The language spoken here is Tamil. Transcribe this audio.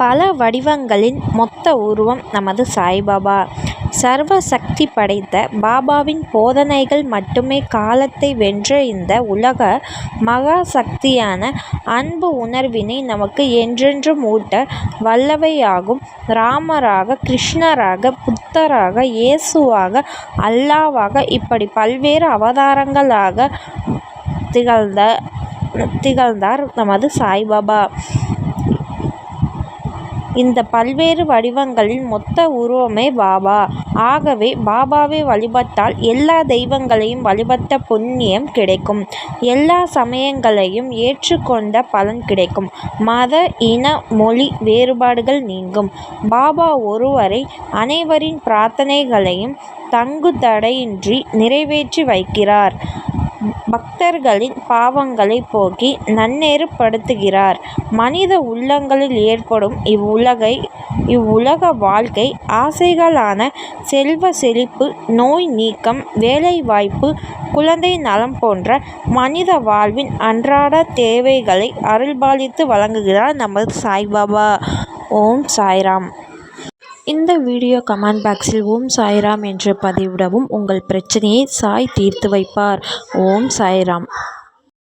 பல வடிவங்களின் மொத்த உருவம் நமது சாய்பாபா. சர்வ சக்தி படைத்த பாபாவின் போதனைகள் மட்டுமே காலத்தை வென்ற இந்த உலக மகா சக்தியான அன்பு உணர்வினை நமக்கு என்றென்றும் ஊட்ட வல்லவையாகும். ராமராக கிருஷ்ணராக புத்தராக இயேசுவாக அல்லாவாக இப்படி பல்வேறு அவதாரங்களாக திகழ்ந்தார் நமது சாய்பாபா. இந்த பல்வேறு வடிவங்களின் மொத்த உருவமே பாபா. ஆகவே பாபாவை வழிபட்டால் எல்லா தெய்வங்களையும் வழிபட்ட புண்ணியம் கிடைக்கும். எல்லா சமயங்களையும் ஏற்றுக் கொண்ட பலன் கிடைக்கும். மத இன மொழி வேறுபாடுகள் நீங்கும். பாபா ஒருவரே அனைவரின் பிரார்த்தனைகளையும் தங்குதடையின்றி நிறைவேற்றி வைக்கிறார். பக்தர்களின் பாவங்களை போக்கி நன்னெறிப்படுத்துகிறார். மனித உள்ளங்களில் ஏற்படும் இவ்வுலகை இவ்வுலக வாழ்க்கை ஆசைகளான செல்வ செழிப்பு நோய் நீக்கம் வேலை வாய்ப்பு குழந்தை நலம் போன்ற மனித வாழ்வின் அன்றாட தேவைகளை அருள்பாலித்து வழங்குகிறார் நமது சாய்பாபா. ஓம் சாய்ராம். இந்த வீடியோ கமெண்ட் பாக்ஸில் ஓம் சாய்ராம் என்று பதிவிடவும் உங்கள் பிரச்சனையை சாய் தீர்த்து வைப்பார். ஓம் சாய்ராம்.